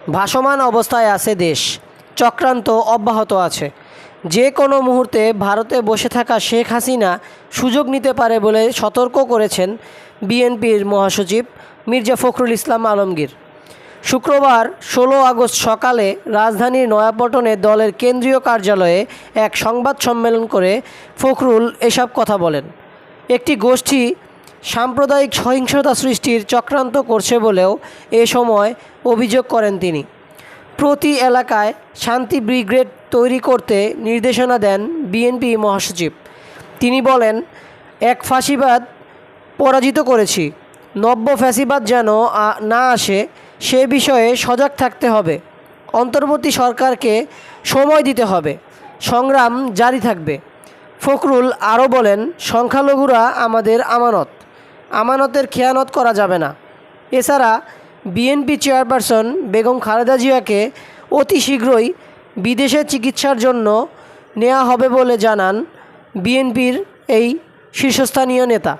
ভাসমান অবস্থায় আছে দেশ। চক্রান্ত অব্যাহত আছে। যে কোনো মুহূর্তে ভারতে বসে থাকা শেখ হাসিনা সুযোগ নিতে পারে বলে সতর্ক করেছেন বিএনপির মহাসচিব মির্জা ফখরুল ইসলাম আলমগীর। শুক্রবার ষোলো আগস্ট সকালে রাজধানীর নয়াপল্টনে দলের কেন্দ্রীয় কার্যালয়ে এক সংবাদ সম্মেলন করে ফখরুল এসব কথা বলেন। একটি গোষ্ঠী সাম্প্রদায়িক সহিংসতা সৃষ্টির চক্রান্ত করছে বলেও এ সময় অভিযোগ করেন তিনি। প্রতি এলাকায় শান্তি ব্রিগেড তৈরি করতে নির্দেশনা দেন বিএনপি মহাসচিব। তিনি বলেন, এক ফাঁসিবাদ পরাজিত করেছি। নব্য ফ্যাসিবাদ যেন না আসে, সে বিষয়ে সজাগ থাকতে হবে। অন্তর্বর্তী সরকারকে সময় দিতে হবে। সংগ্রাম জারি থাকবে। ফখরুল আরও বলেন, সংখ্যালঘুরা আমাদের আমানত। আমানতের খেয়ানত করা যাবে না। এছাড়া বিএনপি চেয়ারপারসন বেগম খালেদা জিয়াকে অতি শীঘ্রই বিদেশে চিকিৎসার জন্য নেওয়া হবে বলে জানান বিএনপির এই শীর্ষস্থানীয় নেতা।